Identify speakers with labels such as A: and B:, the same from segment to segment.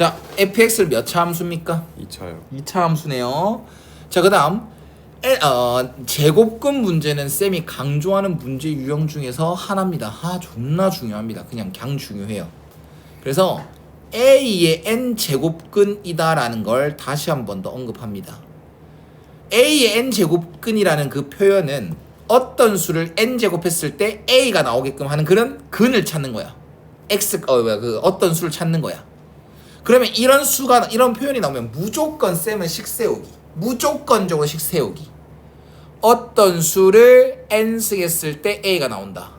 A: 자, fx를 몇 차 함수입니까?
B: 2차요.
A: 2차 함수네요. 자, 그다음 에, 어, 제곱근 문제는 쌤이 강조하는 문제 유형 중에서 하나입니다. 아, 존나 중요합니다. 그냥 강 중요해요. 그래서 a의 n 제곱근이다라는 걸 다시 한 번 더 언급합니다. a의 n 제곱근이라는 그 표현은 어떤 수를 n 제곱했을 때 a가 나오게끔 하는 그런 근을 찾는 거야. x 어 그 어떤 수를 찾는 거야. 그러면 이런 수가 이런 표현이 나오면 무조건 쌤은 식 세우기. 무조건적으로 식 세우기. 어떤 수를 n 쓰겠을 때 a가 나온다.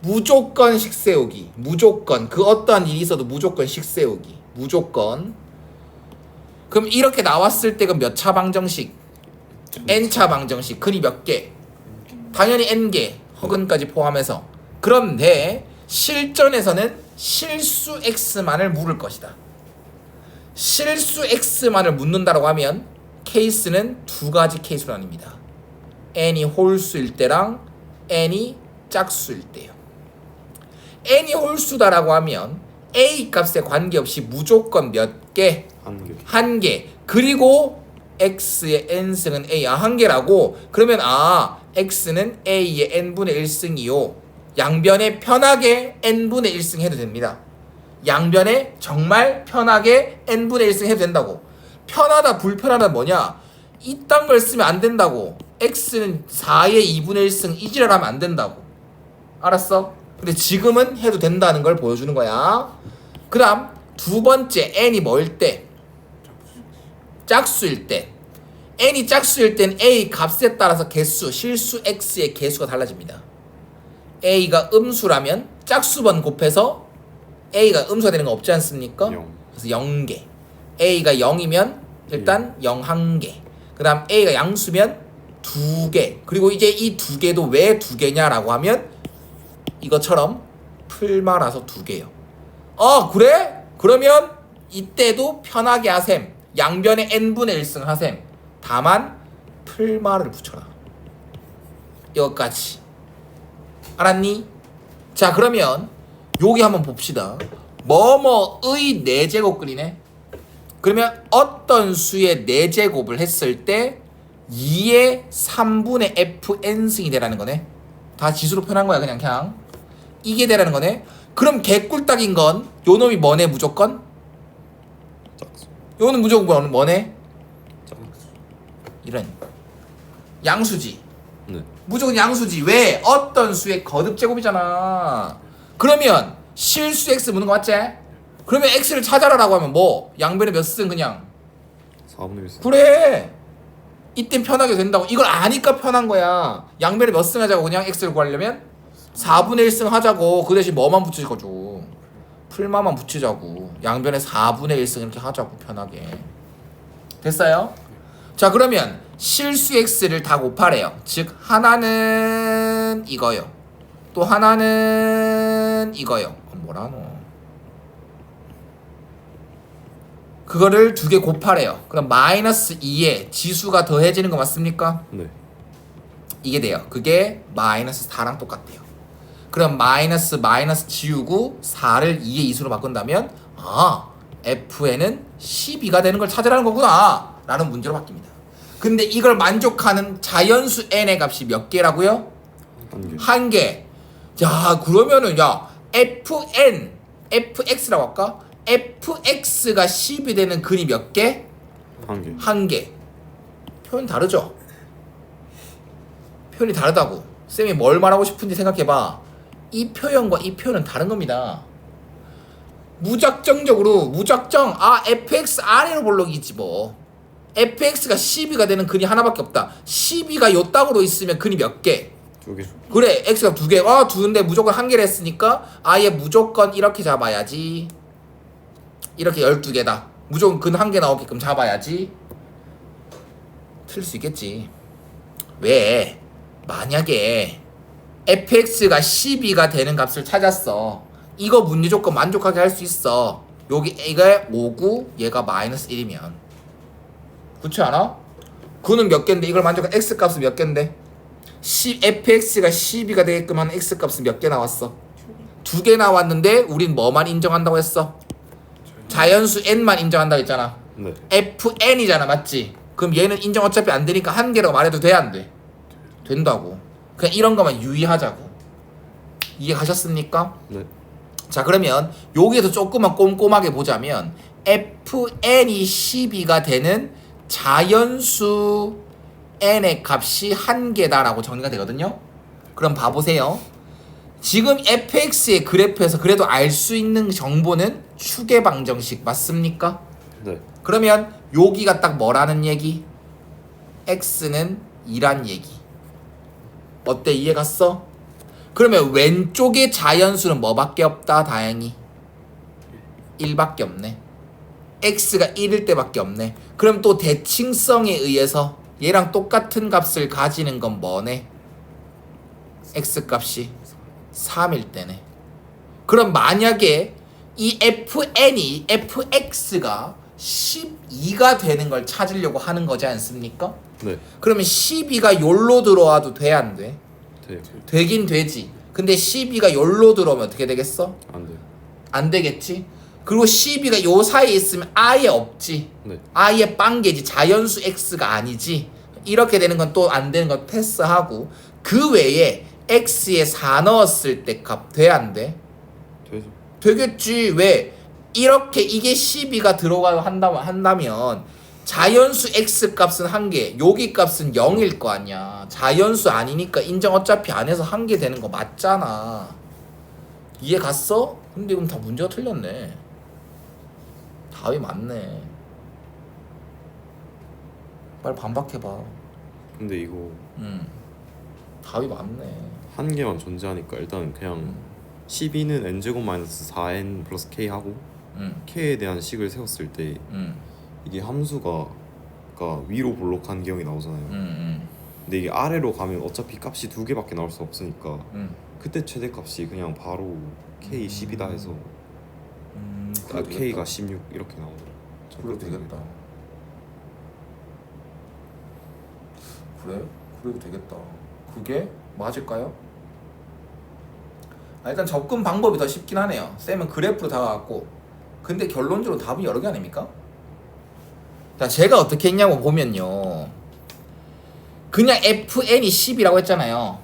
A: 무조건 식 세우기. 무조건 그 어떠한 일이 있어도 무조건 식 세우기. 무조건. 그럼 이렇게 나왔을 때가 몇 차 방정식? n 차 방정식. 근이 몇 개? 당연히 n 개. 허근까지 포함해서. 그런데 실전에서는 실수 x만을 물을 것이다. 실수 x만을 묻는다라고 하면 케이스는 두 가지 케이스로 나뉩니다. n이 홀수일 때랑 n이 짝수일 때요. n이 홀수다라고 하면 a 값에 관계없이 무조건 몇 개?
B: 한 개.
A: 한 개. 그리고 x의 n승은 a 아, 한 개라고. 그러면 아, x는 a의 n분의 1승이요. 양변에 편하게 n분의 1승 해도 됩니다. 양변에 정말 편하게 n분의 1승 해도 된다고. 편하다 불편하다 뭐냐? 이딴 걸 쓰면 안 된다고. x는 4의 2분의 1승 이지랄 하면 안 된다고. 알았어? 근데 지금은 해도 된다는 걸 보여주는 거야. 그 다음 두 번째 n이 뭐일 때? 짝수일 때. n이 짝수일 땐 a 값에 따라서 개수, 실수 x의 개수가 달라집니다. a가 음수라면 짝수번 곱해서 a가 음수가 되는 거 없지 않습니까?
B: 영.
A: 그래서 0개. a가 0이면 일단 0한 개. 그다음 a가 양수면 두 개. 그리고 이제 이두 개도 왜두 개냐라고 하면 이것처럼 풀마라서 두 개요. 어 그래? 그러면 이때도 편하게 하셈. 양변에 n분의 1승 하셈. 다만 풀마를 붙여라. 이것까지. 알았니? 자 그러면 여기 한번 봅시다. 뭐뭐의 네 제곱근이네. 그러면 어떤 수의 네 제곱을 했을 때 2의 3분의 fn승이 되라는 거네. 다 지수로 표현한 거야 그냥 그냥. 이게 되라는 거네. 그럼 개꿀딱인 건 요 놈이 뭐네 무조건? 요는 무조건 뭐네? 이런 양수지.
B: 네.
A: 무조건 양수지. 왜? 어떤 수의 거듭 제곱이잖아. 그러면 실수 x 묻는 거 맞지? 그러면 x를 찾아라라고 하면 뭐? 양변에 몇 승 그냥.
B: 4분의 1.
A: 그래. 이땐 편하게 된다고. 이걸 아니까 편한 거야. 양변에 몇 승 하자고 그냥 x를 구하려면 4분의 1승 하자고. 그 대신 뭐만 붙이거죠. 풀마만 붙이자고. 양변에 4분의 1승 이렇게 하자고 편하게. 됐어요? 자 그러면 실수 x를 다 곱하래요. 즉 하나는 이거요. 또 하나는 이거요. 어, 뭐라노? 그거를 두 개 곱하래요. 그럼 마이너스 2에 지수가 더해지는 거 맞습니까?
B: 네.
A: 이게 돼요. 그게 마이너스 4랑 똑같대요. 그럼 마이너스 마이너스 지우고 4를 2의 2수로 바꾼다면 아 fn은 12가 되는 걸 찾으라는 거구나 라는 문제로 바뀝니다. 근데 이걸 만족하는 자연수 n의 값이 몇 개라고요?
B: 한 개.
A: 한 개. 야 그러면은 야 fn fx라고 할까? fx가 10이 되는 근이 몇 개?
B: 한 개.
A: 한 개. 표현 다르죠? 표현이 다르다고. 쌤이 뭘 말하고 싶은지 생각해봐. 이 표현과 이 표현은 다른 겁니다. 무작정적으로 무작정 아 fx 아래로 볼록이지 뭐. fx가 12가 되는 근이 하나밖에 없다. 12가 요 땅으로 있으면 근이 몇 개?
B: 두 개.
A: 그래 x가 두 개. 아 두인데 무조건 한 개를 했으니까 아예 무조건 이렇게 잡아야지. 이렇게 12개다. 무조건 근 한 개 나오게끔 잡아야지. 틀릴 수 있겠지. 왜? 만약에 fx가 12가 되는 값을 찾았어. 이거 문제 조건 만족하게 할 수 있어. 여기 a가 5고 얘가 마이너스 1이면. 그렇지 않아? 그는 몇 개인데 이걸 만족한 x 값은 몇 개인데? 10, fx가 12가 되게끔 하는 x 값은 몇 개 나왔어? 두 개 나왔는데 우린 뭐만 인정한다고 했어? 자연수 n만 인정한다 했잖아.
B: 네.
A: fn이잖아, 맞지? 그럼 얘는 인정 어차피 안 되니까 한 개라고 말해도 돼, 안 돼? 된다고. 그냥 이런 것만 유의하자고. 이해 가셨습니까?
B: 네.
A: 자 그러면 여기에서 조금만 꼼꼼하게 보자면 fn이 12가 되는 자연수 n의 값이 한 개다라고 정리가 되거든요. 그럼 봐보세요. 지금 fx의 그래프에서 그래도 알 수 있는 정보는 추계 방정식 맞습니까?
B: 네.
A: 그러면 여기가 딱 뭐라는 얘기? x는 2란 얘기. 어때 이해 갔어? 그러면 왼쪽의 자연수는 뭐밖에 없다 다행히 1밖에 없네. x가 1일 때밖에 없네. 그럼 또 대칭성에 의해서 얘랑 똑같은 값을 가지는 건 뭐네? x 값이 3일 때네. 그럼 만약에 이 fn이 fx가 12가 되는 걸 찾으려고 하는 거지 않습니까?
B: 네.
A: 그러면 12가 열로 들어와도 돼 안 돼?
B: 돼요.
A: 되긴 되지. 근데 12가 열로 들어오면 어떻게 되겠어?
B: 안 돼요.
A: 안 되겠지. 그리고 12가 요 사이에 있으면 아예 없지.
B: 네.
A: 아예 빵개지. 자연수 x가 아니지. 이렇게 되는 건 또 안 되는 건 패스하고 그 외에 x에 4 넣었을 때 값 돼 안 돼?
B: 되죠.
A: 되겠지. 왜? 이렇게 이게 12가 들어가고 한다면 한다면 자연수 x 값은 한 개, 여기 값은 0일 거 아니야. 자연수 아니니까 인정 어차피 안 해서 한 개 되는 거 맞잖아. 이해 갔어? 근데 그럼 다 문제가 틀렸네. 답이 맞네. 빨리 반박해봐.
B: 근데 이거
A: 음. 답이 맞네.
B: 한 개만 존재하니까 일단 그냥 12는 n제곱 마이너스 4n 플러스 k 하고
A: 음.
B: k에 대한 식을 세웠을 때
A: 음.
B: 이게 함수가 가 위로 볼록한 기형이 나오잖아요.
A: 음. 음.
B: 근데 이게 아래로 가면 어차피 값이 두 개밖에 나올 수 없으니까
A: 음.
B: 그때 최대 값이 그냥 바로 k 10이다 해서
A: 음.
B: 아,
A: 그래도
B: k가
A: 되겠다.
B: 16 이렇게 나오더라고.
A: 그래도 되겠다. 그래? 그래도 되겠다. 그게 맞을까요? 아, 일단 접근 방법이 더 쉽긴 하네요. 쌤은 그래프로 다가갔고, 근데 결론적으로 답은 여러 개 아닙니까? 자, 제가 어떻게 했냐고 보면요. 그냥 fn이 10이라고 했잖아요.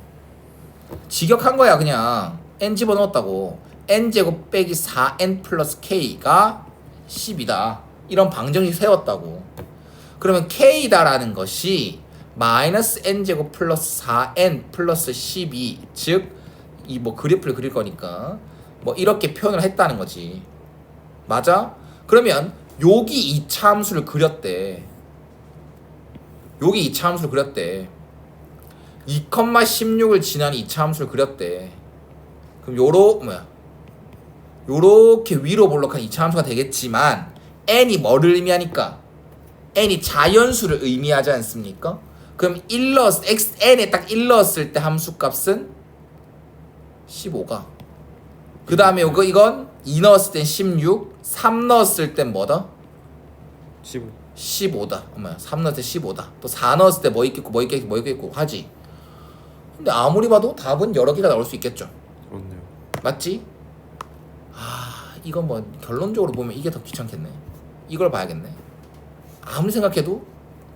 A: 직역한 거야, 그냥. n 집어넣었다고. N제곱 빼기 4n 플러스 k가 10이다. 이런 방정식 세웠다고. 그러면 k다라는 것이 마이너스 n제곱 플러스 4n 플러스 12, 즉, 이 뭐 그래프를 그릴 거니까, 뭐 이렇게 표현을 했다는 거지. 맞아? 그러면 여기 이차 함수를 그렸대. 여기 이차 함수를 그렸대. 2,16을 지난 이차 함수를 그렸대. 그럼 요로 뭐야? 요렇게 위로 볼록한 이차 함수가 되겠지만 n이 뭐를 의미하니까 n이 자연수를 의미하지 않습니까? 그럼 1 넣었 x n에 딱 1 넣었을 때 함수 값은 15가 그 다음에 이거 이건 2 넣었을 땐 16, 3 넣었을 땐 뭐다?
B: 15.
A: 15다. 엄마야, 3 넣었을 때 15다. 또 4 넣었을 때 뭐 있겠고 뭐 있겠고 뭐 있겠고 하지. 근데 아무리 봐도 답은 여러 개가 나올 수 있겠죠.
B: 그렇네요.
A: 맞지? 아, 이건 뭐 결론적으로 보면 이게 더 귀찮겠네. 이걸 봐야겠네. 아무리 생각해도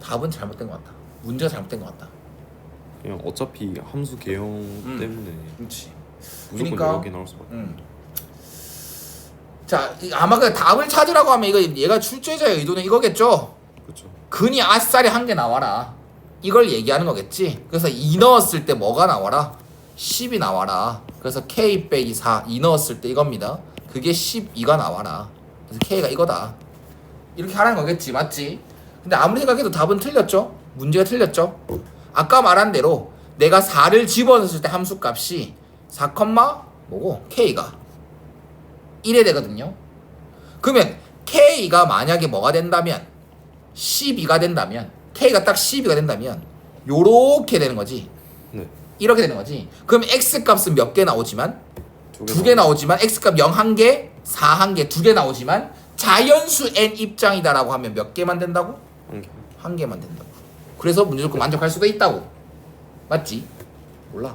A: 답은 잘못된 것 같다. 문제가 잘못된 것 같다.
B: 그냥 어차피 함수 개형 때문에
A: 그렇지.
B: 무조건
A: 그러니까-
B: 개 나올 수밖에.
A: 음. 자, 이- 아마 그 답을 찾으라고 하면 이거 얘가 출제자의 의도는 이거겠죠.
B: 그렇죠.
A: 근이 아싸리 한 개 나와라. 이걸 얘기하는 거겠지. 그래서 2 넣었을 때 뭐가 나와라? 10이 나와라. 그래서 K 빼기 4, 2 넣었을 때 이겁니다. 그게 12가 나와라. 그래서 K가 이거다. 이렇게 하라는 거겠지. 맞지? 근데 아무리 생각해도 답은 틀렸죠? 문제가 틀렸죠? 아까 말한 대로 내가 4를 집어넣었을 때 함수 값이 4, 뭐고? K가 1에 되거든요. 그러면 K가 만약에 뭐가 된다면 12가 된다면 K가 딱 12가 된다면 요렇게 되는 거지.
B: 네.
A: 이렇게 되는 거지. 그럼 X 값은 몇 개 나오지만 두두개 나오지만 X 값0한 개, 4한 개, 두 개 나오지만 자연수 n 입장이다라고 하면 몇 개만 된다고?
B: 한 개.
A: 한 개만 된다고. 그래서 문제 조건 만족할 수도 있다고. 맞지? 몰라.